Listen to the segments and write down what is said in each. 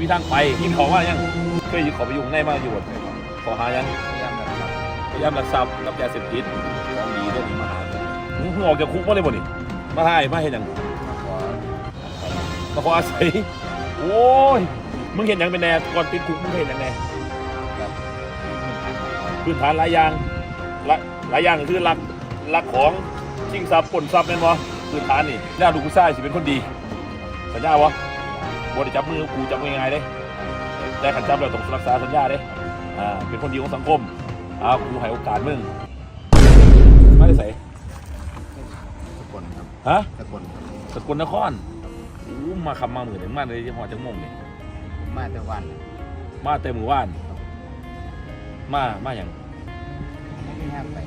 มีทางไปกินของว่ายังเคยขอไปยุ่งในมาอยู่ขอหายังพยายามรับพยายามรักทรัพย์กับยาเสพติดของดีเรื่องนี้มาหามึงเพิ่งออกจากคุกมาเลยบ่นี่มาให้มาเห็นยังมาขอมาขอาศัยโอ้ยมึงเห็นยังเป็นแน่ก่อนติดคุกมึงเห็นยังแน่พื้นฐานหลายอย่างหลายยอย่างคือรักรักของชิงทรัพย์ปล้นทรัพย์แม่นบ่พื้นฐานนี่แล้วลูกผู้ชายสิเป็นคนดีสัญญาวะ บ่ได้จับมือกูจับมือง่ายๆเด้แต่ขันจับแล้วต้องรักษาสัญญาเด้อ่าเป็นคนดีของสังคมอ่ากูให้โอกาสมึงไม่ได้ใส่สกลครับฮะสกลครับสกลนครอู้มาคำมาหมื่นหนึ่งมาเลยที่หอจังมงนี่ผมมาแต่วัน มาเต็มหมู่บ้าน มามาอย่างไม่มีห้ามไป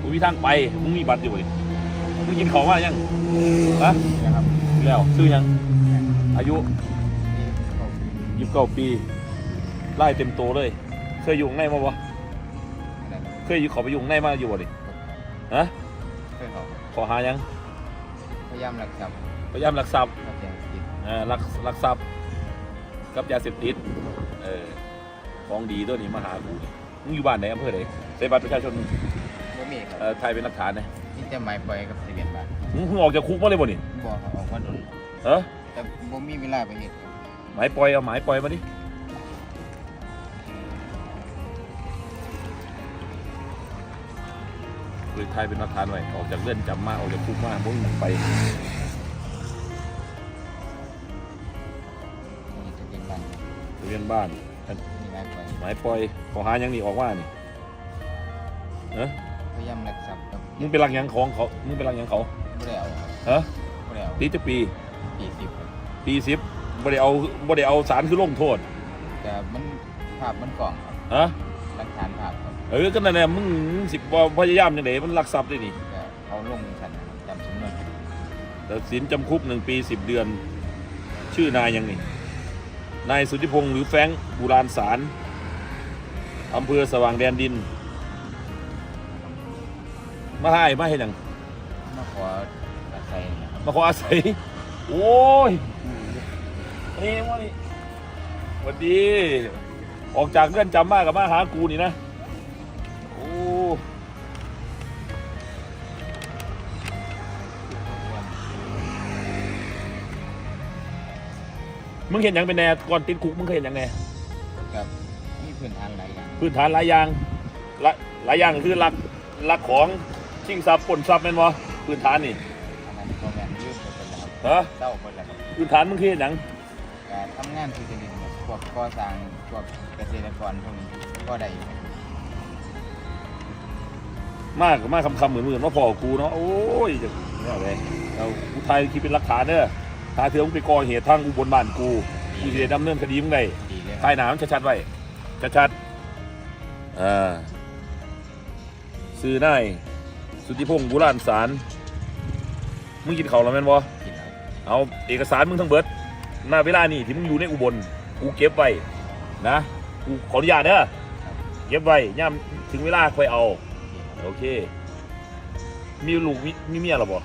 มึงมีทางไปมึงมีบัตรอยู่บ่ดิมึงกินของมายังฮะนะครับแล้วซื้อยังอายุนี่เขา ยี่สิบเก้าปี ไล่เต็มโตวเลย เคยอยู่ข้างในมาบ่อะไรนะเคยอยู่เขอไปอยู่ข้างในมาอยู่บ่ดิฮะเคยเขาขอหายัง พยายามหลักทรัพย์พยายามลักทรัพย์กับยาเสพติดอ่าลักลักทรัพย์กับยาเสพติดเออของดีตัวนี้มาหากูนี่มึงอยู่บ้านไหนอำเภอไหนใส่บัตรประชาชนบ่มีครับเอ่อไทยเป็นหลักฐานนะนี่จะหมายปล่อยกับทะเบียนบ้านมึงเพิ่งออกจากคุกมาเลยบ่นี่บ่ครับออกมาโดนเออแต่บ่มีเวลาไปเฮ็ดครับ หมายปล่อยเอาหมายปล่อยมาดิเลยไทยเป็นหลักฐานไว้ออกจากเรือนจำมาออกจากคุกมาบ่มีหยังไปนี่ทะเบียนบ้านทะเบียนบ้านนี่หมายปล่อยหมายปล่อยขอหาหยังนี่ออกว่านี่เออพยายามหลักทรัพย์กับมึงเป็นหลักหยังของเขามึงเป็นหลักหยังเขาบ่ได้เอาครับฮะบ่ได้เอาตีจะปีปีสิบครับปีสิบ บ่ได้เอาบ่ได้เอาสารคือลงโทษแต่มันภาพมันกล่องครับฮะหลักฐานภาพครับเออก็นั่นแหละมึงสิบว่าพยายามจังไดมันลักทรัพย์ได้นี่แต่เขาลงสันนะครับจำสำนวนตัดสินจำคุกหนึ่งปีสิบเดือน ชื่อนายยังนี่นายสุทธิพงศ์หรือแฟรงค์บุราณสารอำเภอสว่างแดนดิน มาให้มาให้หยังมาขออาศัยนะครับมาขออาศัย โอ้ย นี่มานี่สวัสดี ออกจากเรือนจำมากับมาหากูนี่นะ โอ้มึงเห็นหยังเป็นแน่ก่อนติดคุกมึงเคยเห็นหยังแน่กับมีพื้นฐานหลายอย่างพื้นฐานหลายอย่างหลายหลายอย่างก็คือลักลักของชิงทรัพย์ปล้นทรัพย์แม่นบ่พื้นฐานนี่อันนั้นก็แม่นยืมไปเป็นแล้วครับฮะเศร้าไปแล้วครับพื้นฐานมึงเคยเห็นหยัง การทำงานที่จะดินครับพวกก่อสร้างพวกเกษตรกรพวกนี้ก็ได้อยู่ครับมากมากคำคำๆเหมือนเหมือนว่าพ่อกูเนาะโอ้ยจะเนี่ยอะไรเรากูไทยคิดเป็นหลักฐานเด้อถ้าเธอมึงไปก่อเหตุทางอุบลบ้านกูกูจะได้ดำเนินคดีมึงได้ดีเลยคถ่ารับยหนามชัดๆไว้ชัดๆอ่าซื้อนายสุทธิพงศ์บุราณสารมึงกินเขาวแล้วแม่นบ่กินแล้วเอาเอกสารมึงทั้งเบิด หน้าเวลานี่ที่มึงอยู่ในอุบลกูเก็บไว้นะกูขออนุญาตเด้อเก็บไว้ย่ามถึงเวลาค่อยเอา โอเค มีลูกมีมีเมียหรอบ่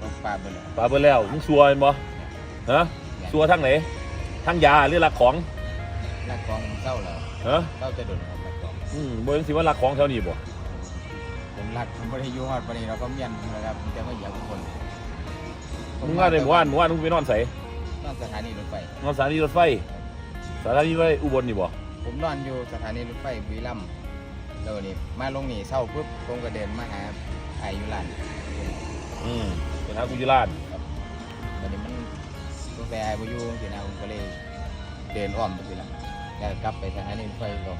ต้องปลาไปเลยปลาเบิ่แล้วมึงซัวแม่นบ่ฮะซัวทั้งไหนทั้งยาหรือรักของนักกองเศร้าแล้วฮะเศร้าจะโดนครับนักกองอืมบ่ยังสิว่ารักของแถวนี้บ่ผมรักผมไม่ได้อยู่ฮอดวันนี้เราก็เมียนนะครับผมจะไม่อยากทุกคนมึงว่าในหมู่บ้านหมู่บ้านมึงไปนอนไส นอนสถานีรถไฟ นอนสถานีรถไฟสถานีรถไฟอุบลนี่บ่ผมนอนอยู่สถานีรถไฟบุรีรัมย์แล้วนี่มาลงนี่เศร้าปุ๊บผมก็เดินมาหาไอายุรันอืมเป็นหากูอยู่ลาดวันนี้มันกาแฟไอ้บอยูสินะผมก็เลยเดินอ้อมไปสิละแล้วกลับไปสถานีรถไฟก็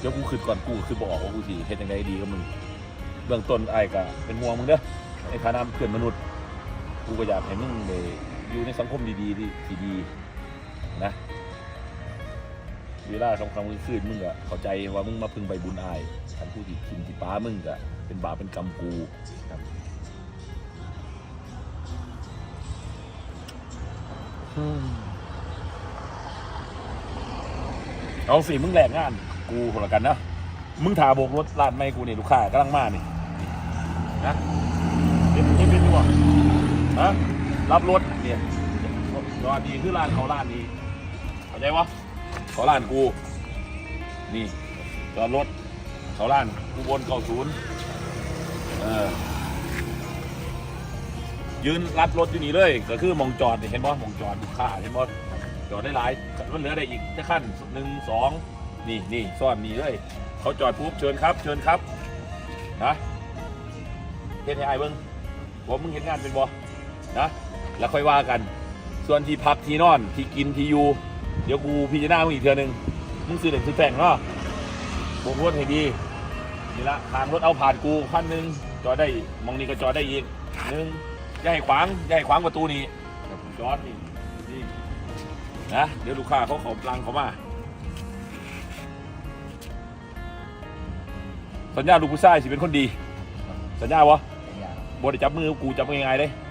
เดี๋ยวกูคิดก่อนกูคือบ่ออกว่ากูสิเฮ็ดจังไดดีกับมึงเบื้องต้นอ้ายก็เป็นห่วงมึงเด้อในฐานะเพื่อนมนุษย์ กูก็อยากให้มึงอยู่ในสังคมดีๆที่ที่ดีนะเวลาคำคำมือคืนมึงก็เข้าใจว่ามึงมาพึงใบบุญอายทันผู้ที่ทิมที่ป้ามึงก็เป็นบาปเป็นกรรมกูครับเอาสิมึงแหลกงาน กูคนละกันนะมึงถ่าโบกรถลาดไม่กูนี่ลูกค้ากำลังมานี่นะเป็นเป็นเป็นดีกว่า ฮะรับรถเนี่ยรอดนี่คือร้านเขาร้านนี้เข้าใจปะเขาร้านกู นี่จอดรถเขาร้านกูบนเก้าศูนย์เออยืนรัดรถอยู่นี่เลย ก็คือมองจอดี่เห็นป่ะมองจอดลูกค้าเห็นป่ะจอดได้หลายมันเหลือได้อีกจะขั้นหนึ่งสองนี่นี่ซ่อนนี่เลยเขาจอดปุ๊บเชิญครับ เชิญครับนะเฮ็ดให้ไอ้เบิ้งว่ามึงเห็นงานเป็นบ่ นะแล้วค่อยว่ากัน ส่วนที่พักที่นอนที่กินที่อยู่เดี๋ยวกูพิจารณามึงอีกเทื่อหนึงมึงซื้อเหล็กซื้อแป้งเนาะบวกรถให้ดีนี่ละทางรถเอาผ่านกูขั้นหนึ่งจอดได้มองนี่ก็จอดได้อีกหนึ่งอย่าให้ขวางอย่าให้ขวางประตูนี่จอดนี่นี่นะเดี๋ยวลูกค้าเขาเขาลังเขามาสัญญาลูกผู้ชายสิเป็นคนดี สัญญาวะสัญญาบได้จับมือกูจับมือง่ายๆเด้ครับเออ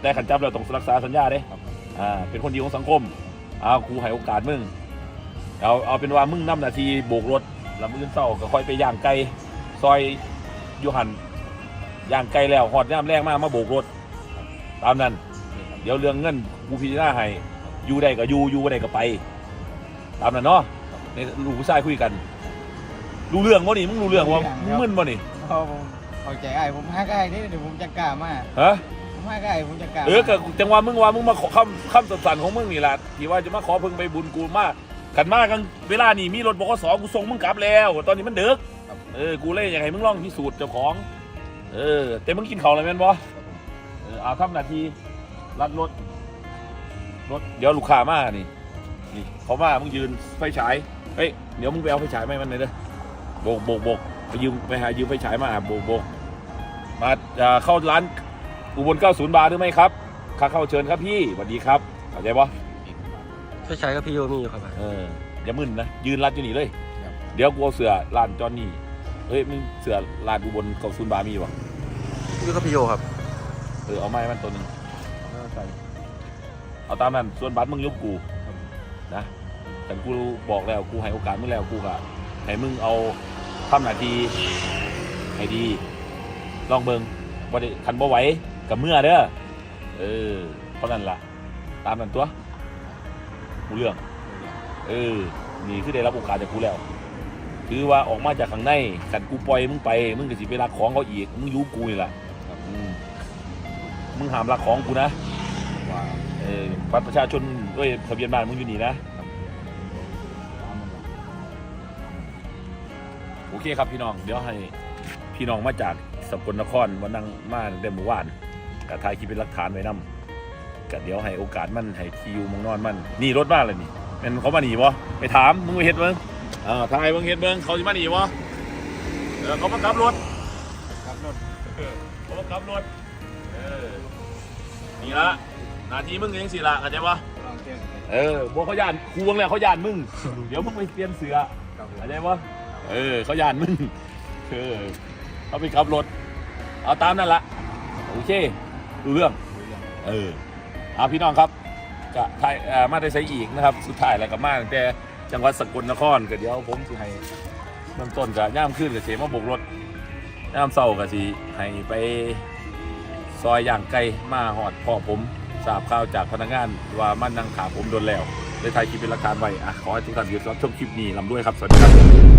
แต่ขันจับเราต้องรักษาสัญญาเด้ครับอ่าเป็นคนดีของสังคมเอาครูให้โอกาสมึงเอาเอาเป็นว่ามึงนำนาทีโบกรถแล้วมือเศร้าก็ค่อยไปย่างไก่ซอยอยูหันย่างไก่แล้วหอดย่ามแรงมากมาโบกรถ ตามนั้นนี่ครับเดี๋ยวเรื่องเงินกูพิจารณาให้อยู่ได้ก็อยู่อยู่บ่ได้ก็ไป ตามนั้นเนาะในลูกผู้ชายคุยกันรู้เรื่องวะนี่มึงรู้เรื่องวะมึงมึนวะนี่พอผมเข้าใจไอ้ผมฮักไอ้นี่เดี๋ยวผมจะกล้ามาฮะ ผมฮักไอ้ผมจะกล้าเออก็จังหวะมึงว่ามึงมาขอคำคำสันๆของมึงนี่แหละที่ว่าจะมาขอเพิ่งไปบุญกูมากขันมากกันเวลานี่มีรถบกสกูส่งมึงกลับแล้ว ตอนนี้มันดึกครับเออกูเลยอยากให้มึงลองพิสูจน์เจ้าของ เออ แต่มึงกินข้าวอะไรแม่นบ่เออเอาทำนาทีรัดรถรถเดี๋ยวลูกค้ามานี่นี่เขามามึงยืนไฟฉายเฮ้ยเดี๋ยวมึงไปเอาไฟฉายมาให้มันหน่อยเด้อโบกโบกโบกไปยืมไปหายืมไฟฉายมาโบกโบกมาอ่าเข้าร้าน อุบล 90 บาทหรือไม่ครับค่าเข้าเชิญครับพี่สวัสดีครับเข้าใจปะใช้ใช้กับพี่โยมีอยู่ครับเอออย่ามึนนะยืนรัดอยู่นี่เลยครับเดี๋ยวกูเอาเสือลานจอนนี่เฮ้ยมึงเสือลานอุบลเก้าศูนย์บาทมีปะอยู่กับพี่โยครับเออเอาไม้มันตัวหนึ่งเอาใส่เอาตามนั้นส่วนบัตรมึงยกกูนะแต่กูบอกแล้วกูให้โอกาสมึงแล้วกูก็ให้มึงเอาทำหน้าที่ให้ดี ลองเบิงว่าได้คันบ่ไหว กับเมื่อเด้อเออเพราะนั้นล่ะ ตามนั้นตัวกูเรื่องเออนี่คือได้รับโอกาสจากกูแล้วถือว่าออกมาจากข้างในกันกูปล่อยมึงไปมึงก็สิไปรักของเขาอีกมึงยูกูนี่แหละมึงห้ามรักของกูนะเออบัตรประชาชนด้วยทะเบียนบ้านมึงอยู่นี่นะโอเคครับพี่น้องเดี๋ยวให้พี่น้องมาจากสกลนครมานั่งมาได้เมื่อวาน กับทายคลิปเป็นหลักฐานไว้นำก็เดี๋ยวให้โอกาสมันให้ที่อยู่เมึงนอนมันนี่รถมาเลยนี่เป็นเขามาหนีบ่ไปถามมึงไปเฮ็ดเบิ่งอ่าทายมึงเฮ็ดเบิ่งเขาสิมาหนีบ่เออเขามากลับรถครับรถเขามากลับรถเออนี่ละหนาทีมึงเองสิละเข้าใจปะลองเที่ยวกันเออบัวเขาย่านครูวงแล้วเขาย่านมึง เดี๋ยวมึงไปเปลี่ยนเสือครับผมเข้าใจปะเออเขาย่านมึงเออเขาไปขับรถ เอาตามนั่นละโอเค ดูเรื่องรู้เรื่อง เออเอาพี่น้องครับก็ไทยเอ่อมาได้ใช้อีกนะครับ สุดท้ายแล้วก็มาตั้งแต่จังหวัดสกลนครก็เดี๋ยวผมสิให้เริ่มต้นกับย่ามขึ้นกับเสียมาโบกรถย่ามเศร้าก็สิให้ไปซอยย่างไก่มาหอดพ่อผมทราบข่าวจากพนักงานว่ามันนั่งขาผมโดนแล้วได้ถ่ายคลิปเป็นหลักฐานไว้อะขอให้ทุกท่านอยู่รับชมคลิปนี้ลำด้วยครับ สวัสดีครับ